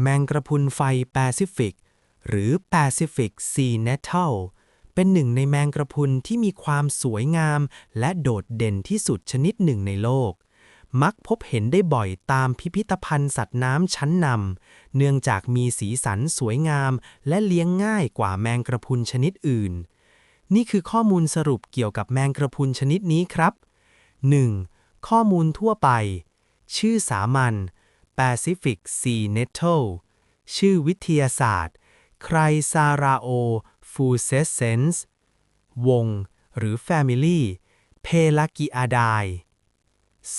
แมงกระพุนไฟแปซิฟิก หรือ Pacific Sea Nettle เป็นหนึ่งในแมงกระพุนที่มีความสวยงาม และโดดเด่นที่สุดชนิดหนึ่งในโลก มักพบเห็นได้บ่อยตามพิพิธภัณฑ์สัตว์น้ำชั้นนำเนื่องจากมีสีสันสวยงาม และเลี้ยงง่ายกว่าแมงกระพุนชนิดอื่น นี่คือข้อมูลสรุปเกี่ยวกับแมงกระพุนชนิดนี้ครับ 1. ข้อมูลทั่วไป ชื่อสามัญ Pacific Sea Nettle ชื่อวิทยาศาสตร์ไครซาราโอฟูเซสเซนส์วง หรือ Family เพลากิอาได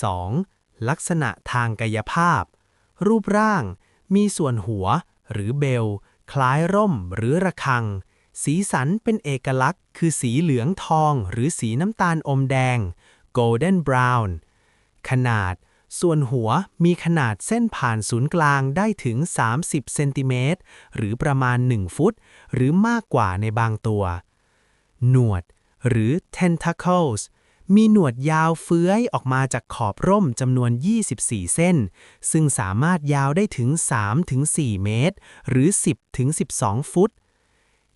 2. ลักษณะทางกายภาพ รูปร่างมีส่วนหัวหรือเบล คล้ายร่มหรือระฆัง สีสันเป็นเอกลักษณ์ คือสีเหลืองทองหรือสีน้ำตาลอมแดง golden brown ขนาด ส่วนหัวมีขนาดเส้นผ่านศูนย์กลางได้ถึง 30 เซนติเมตร หรือประมาณ 1 ฟุต หรือมากกว่าในบางตัว หนวด หรือ tentacles มีหนวดยาวเฟื้อยออกมาจากขอบร่มจำนวน 24 เส้น ซึ่งสามารถยาวได้ถึง 3-4 เมตร หรือ 10-12 ฟุต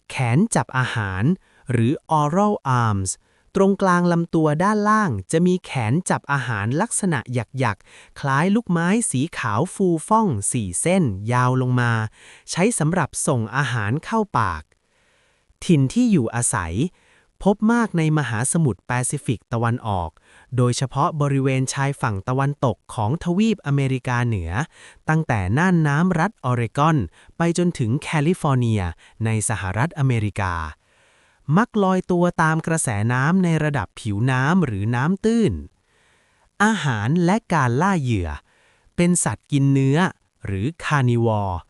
แขนจับอาหาร หรือ oral arms ตรงกลางลำตัวด้านล่างจะมีแขนจับอาหารลักษณะหยักๆ คล้ายลูกไม้สีขาวฟูฟ่องสี่เส้นยาวลงมา ใช้สำหรับส่งอาหารเข้าปาก ถิ่นที่อยู่อาศัย พบมากในมหาสมุทรแปซิฟิกตะวันออก โดยเฉพาะบริเวณชายฝั่งตะวันตกของทวีปอเมริกาเหนือ ตั้งแต่น่านน้ำรัฐออเรกอน ไปจนถึงแคลิฟอร์เนีย ในสหรัฐอเมริกา มักลอยตัวตามกระแสน้ำในระดับผิวน้ำหรือน้ำตื้น อาหารและการล่าเหยื่อ เป็นสัตว์กินเนื้อ หรือคาร์นิวอร์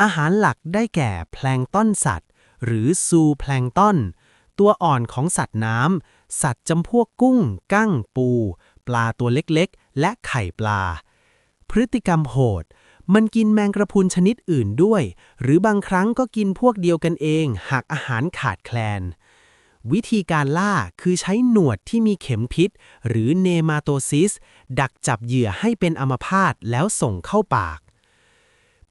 อาหารหลักได้แก่แพลงต้นสัตว์ หรือซูแพลงก์ต้น ตัวอ่อนของสัตว์น้ำ สัตว์จำพวกกุ้ง กั้งปู ปลาตัวเล็กๆ และไข่ปลา พฤติกรรมโหด มันกินแมงกระพุนชนิดอื่นด้วย หรือบางครั้งก็กินพวกเดียวกันเอง หากอาหารขาดแคลน วิธีการล่าคือใช้หนวดที่มีเข็มพิษ หรือเนมาโตซิส ดักจับเหยื่อให้เป็นอัมพาตแล้วส่งเข้าปาก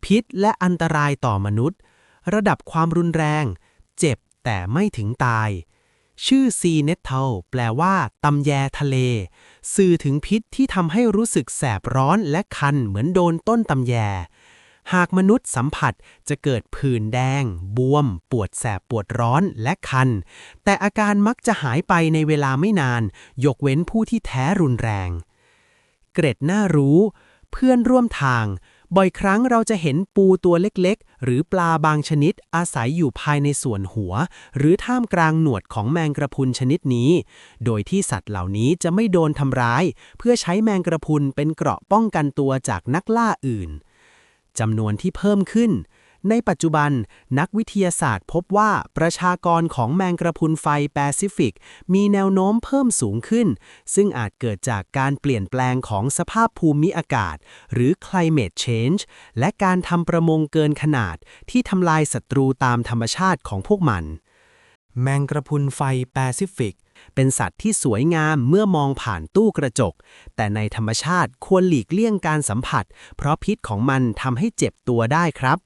พิษและอันตรายต่อมนุษย์ ระดับความรุนแรง เจ็บแต่ไม่ถึงตาย ชื่อซีเนตเทลแปลว่าตำแยทะเล สื่อถึงพิษที่ทำให้รู้สึกแสบร้อนและคันเหมือนโดนต้นตำแย หากมนุษย์สัมผัสจะเกิดผื่นแดง บวม ปวดแสบปวดร้อนและคัน แต่อาการมักจะหายไปในเวลาไม่นาน ยกเว้นผู้ที่แท้รุนแรง เกร็ดน่ารู้ เพื่อนร่วมทาง บ่อยครั้งเราจะเห็นปูตัวเล็กๆ หรือปลาบางชนิดอาศัยอยู่ภายในส่วนหัว หรือท่ามกลางหนวดของแมงกระพุนชนิดนี้ โดยที่สัตว์เหล่านี้จะไม่โดนทำร้าย เพื่อใช้แมงกระพุนเป็นเกราะป้องกันตัวจากนักล่าอื่นจำนวนที่เพิ่มขึ้น ในปัจจุบันนักวิทยาศาสตร์พบว่าประชากรของแมงกระพุนไฟแปซิฟิก มีแนวโน้มเพิ่มสูงขึ้น ซึ่งอาจเกิดจากการเปลี่ยนแปลงของสภาพภูมิอากาศ หรือ climate change และการทำประมงเกินขนาดที่ทำลายศัตรูตามธรรมชาติของพวกมัน แมงกระพุนไฟแปซิฟิกเป็นสัตว์ที่สวยงามเมื่อมองผ่านตู้กระจก แต่ในธรรมชาติควรหลีกเลี่ยงการสัมผัส เพราะพิษของมันทำให้เจ็บตัวได้ครับ